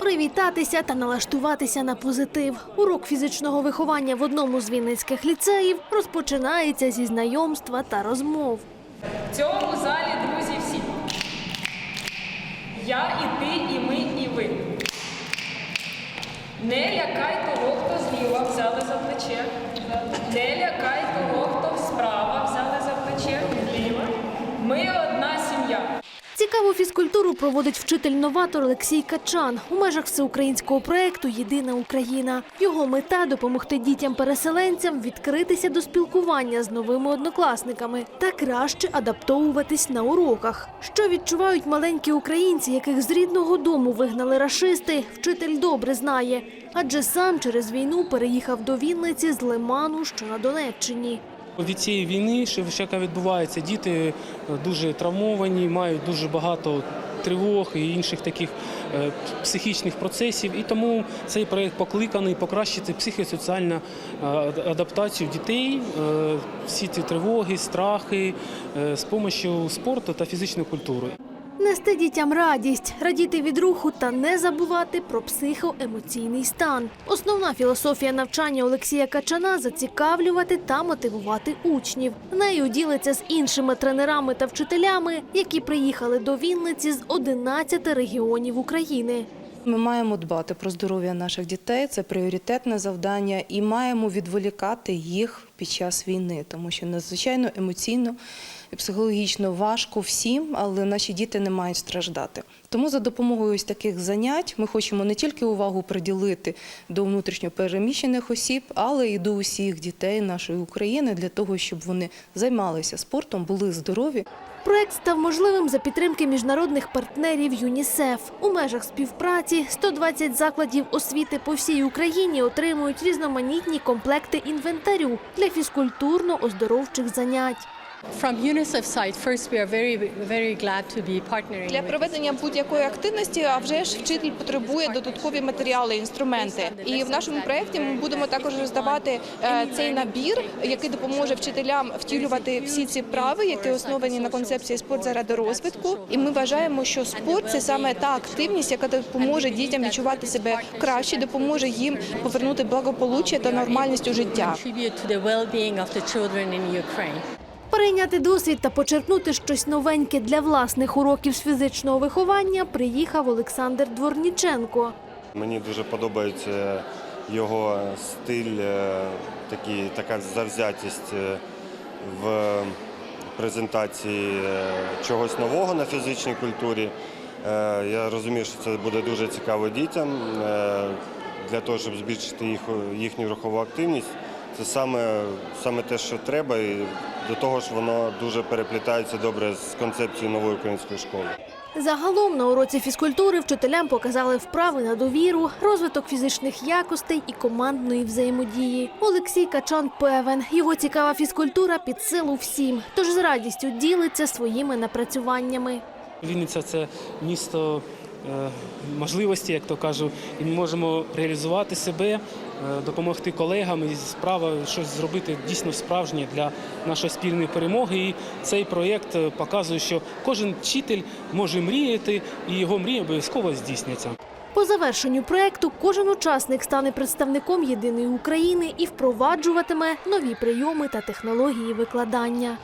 Привітатися та налаштуватися на позитив. Урок фізичного виховання в одному з вінницьких ліцеїв розпочинається зі знайомства та розмов. В цьому залі друзі всі. Я і ти, і ми, і ви. Не лякай того, хто зліва взяли за плече. Не лякай того, хто справа взяли за плече. Зліва. Ми одна сім'я. Цікаву фізкультуру проводить вчитель-новатор Олексій Качан у межах всеукраїнського проекту Єдина Україна. Його мета допомогти дітям-переселенцям відкритися до спілкування з новими однокласниками та краще адаптовуватись на уроках. Що відчувають маленькі українці, яких з рідного дому вигнали рашисти, вчитель добре знає, адже сам через війну переїхав до Вінниці з Лиману, що на Донеччині. Від цієї війни, що яка відбувається, діти е, дуже травмовані, мають дуже багато тривог і інших таких е, психічних процесів. І тому цей проект покликаний покращити психосоціальну е, адаптацію дітей, всі ці тривоги, страхи з допомогою спорту та фізичної культури. Нести дітям радість, радіти від руху та не забувати про психоемоційний стан. Основна філософія навчання Олексія Качана зацікавлювати та мотивувати учнів. Нею ділиться з іншими тренерами та вчителями, які приїхали до Вінниці з 11 регіонів України. Ми маємо дбати про здоров'я наших дітей, це пріоритетне завдання, і маємо відволікати їх під час війни, тому що надзвичайно емоційно і психологічно важко всім, але наші діти не мають страждати. Тому за допомогою ось таких занять ми хочемо не тільки увагу приділити до внутрішньопереміщених осіб, але й до усіх дітей нашої України для того, щоб вони займалися спортом, були здорові. Проект став можливим за підтримки міжнародних партнерів ЮНІСЕФ. У межах співпраці 120 закладів освіти по всій Україні отримують різноманітні комплекти інвентарю для фізкультурно-оздоровчих занять. From UNICEF side, first we are very, very glad to be partnering Для проведення будь-якої активності, а вже ж вчитель потребує додаткові матеріали, інструменти. І в нашому проєкті ми будемо також роздавати е, цей набір, який допоможе вчителям втілювати всі ці прави, які основані на концепції спорт заради розвитку. І ми вважаємо, що спорт це саме та активність, яка допоможе дітям відчувати себе краще, допоможе їм повернути благополуччя та нормальність у життя. Перейняти досвід та почерпнути щось новеньке для власних уроків з фізичного виховання приїхав Олександр Дворніченко. Мені дуже подобається його стиль, е, такий, така завзятість е, в презентації е, чогось нового на фізичній культурі. Я розумію, що це буде дуже цікаво дітям для того, щоб збільшити їх, їхню рухову активність. Це саме, саме те, що треба, і до того ж воно дуже переплітається добре з концепцією нової української школи. Загалом на уроці фізкультури вчителям показали вправи на довіру, розвиток фізичних якостей і командної взаємодії. Олексій Качан певен, його цікава фізкультура під силу всім, тож з радістю ділиться своїми напрацюваннями. Вінниця це місто е, можливості, як то кажу, і ми можемо реалізувати себе, допомогти колегам і справа щось зробити дійсно справжнє для нашої спільної перемоги. І цей проєкт е, показує, що кожен вчитель може мріяти, і його мрія обов'язково здійсняться. По завершенню проекту кожен учасник стане представником єдиної України і впроваджуватиме нові прийоми та технології викладання.